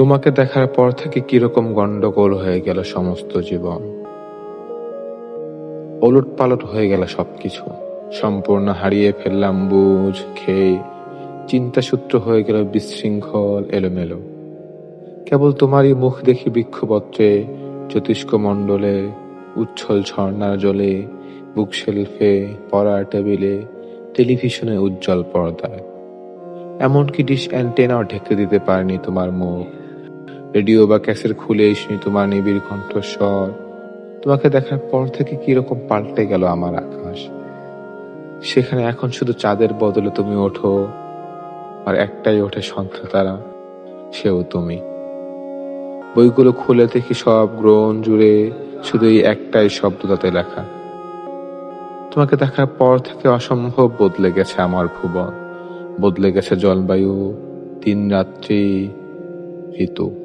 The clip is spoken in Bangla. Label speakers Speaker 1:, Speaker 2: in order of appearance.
Speaker 1: তোমাকে দেখার পর থেকে কীরকম গন্ডগোল হয়ে গেল সমস্ত জীবন। ওলট পালট হয়ে গেল সবকিছু। সম্পূর্ণ হারিয়ে ফেললাম বুঝ, খেয়ে। চিন্তাসূত্র হয়ে গেল বিশৃঙ্খল, এলোমেলো। কেবল তোমারই মুখ দেখি বৃক্ষপত্রে, জ্যোতিষ্ক মণ্ডলে, উচ্ছল ঝর্ণার জলে বুকশেলফে পড়ার টেবিলে, টেলিভিশনে উজ্জ্বল পর্দায়। এমনকি ডিশ অ্যান্টেনাও ঢেকে দিতে পারেনি তোমার মুখ। রেডিও বা ক্যাসেট খুলেই শুনি তোমার নিবিড় কণ্ঠস্বর। তোমাকে দেখার পর থেকে কীরকম পাল্টে গেল আমার আকাশ। সেখানে এখন শুধু চাঁদের বদলে তুমি ওঠো, আর একটাই ওঠে সন্ধ্যা তারা, সেও তুমি। বইগুলো খুলে দেখি সব গ্রহণ জুড়ে, শুধু এই একটাই শব্দ তাতে লেখা। তোমাকে দেখার পর থেকে অসম্ভব বদলে গেছে আমার ভুবন। বদলে গেছে জলবায়ু দিন রাত্রি ঋতু।